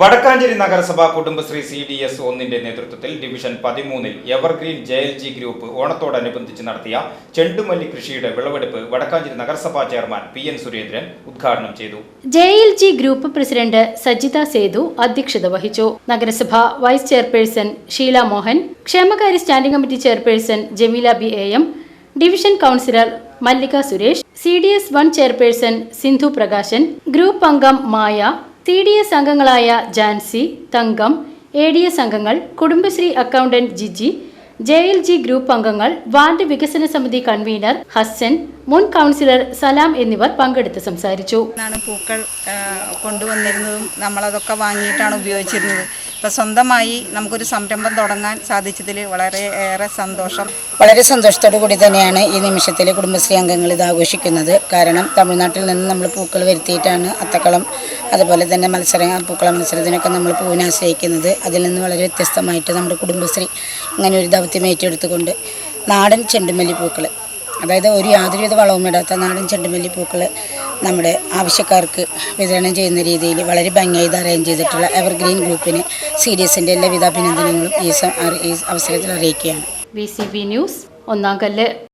Vadakkanchery നഗരസഭ Kudumbashree C D S ഒന്നിന്റെ നേതൃത്വത്തിൽ ഡിവിഷൻ പതിമൂന്നിൽ evergreen J L G group ഓണത്തോടനുബന്ധിച്ച് നടത്തിയ ചെണ്ടുമല്ലി കൃഷിയുടെ വിളവെടുപ്പ് വടക്കാഞ്ചേരി നഗരസഭാ ചെയർമാൻ പി എൻ സുരേന്ദ്രൻ ഉദ്ഘാടനം ചെയ്തു. J L G group president Sajitha Sethu അധ്യക്ഷത വഹിച്ചു. നഗരസഭ വൈസ് ചെയർപേഴ്സൺ ഷീല മോഹൻ ക്ഷേമകാര്യ standing committee chairperson Jameela B A M division councillor Mallika Suresh C D S one chairperson Sindhu Prakashan group അംഗം Maya C D S അംഗങ്ങളായ Jancy Thankam A D S അംഗങ്ങൾ Kudumbashree accountant Jiji J L G group അംഗങ്ങൾ ward വികസന സമിതി convener Hasan മുൻ councillor സലാം എന്നിവർ പങ്കെടുത്ത് സംസാരിച്ചു. പൂക്കൾ കൊണ്ടുവന്നിരുന്നതും നമ്മളതൊക്കെ വാങ്ങിയിട്ടാണ് ഉപയോഗിച്ചിരുന്നത്. ഇപ്പം സ്വന്തമായി നമുക്കൊരു സംരംഭം തുടങ്ങാൻ സാധിച്ചതിൽ വളരെ ഏറെ സന്തോഷം. വളരെ സന്തോഷത്തോടു കൂടി തന്നെയാണ് ഈ നിമിഷത്തിൽ കുടുംബശ്രീ അംഗങ്ങൾ ഇത് ആഘോഷിക്കുന്നത്. കാരണം തമിഴ്നാട്ടിൽ നിന്ന് നമ്മൾ പൂക്കൾ വരുത്തിയിട്ടാണ് അത്തക്കളം അതുപോലെ തന്നെ മത്സര പൂക്കള മത്സരത്തിനൊക്കെ നമ്മൾ പൂവിനെ ആശ്രയിക്കുന്നത്. അതിൽ നിന്ന് വളരെ വ്യത്യസ്തമായിട്ട് നമ്മുടെ കുടുംബശ്രീ അങ്ങനെ ഒരു ദൗത്യം ഏറ്റെടുത്തുകൊണ്ട് നാടൻ ചെണ്ടുമല്ലി പൂക്കൾ അതായത് ഒരു യാതൊരുവിധ വളവും ഇടാത്ത നാടൻ ചെണ്ടുമല്ലി പൂക്കൾ നമ്മുടെ ആവശ്യക്കാർക്ക് വിതരണം ചെയ്യുന്ന രീതിയിൽ വളരെ ഭംഗിയായി ഇത് അറേഞ്ച് ചെയ്തിട്ടുള്ള എവർഗ്രീൻ ഗ്രൂപ്പിന് സീരിയസിന്റെ എല്ലാവിധ അഭിനന്ദനങ്ങളും ഈ അവസരത്തിൽ അറിയിക്കുകയാണ്. ബി സി ബി ന്യൂസ് ഒന്നാം കല്ല്.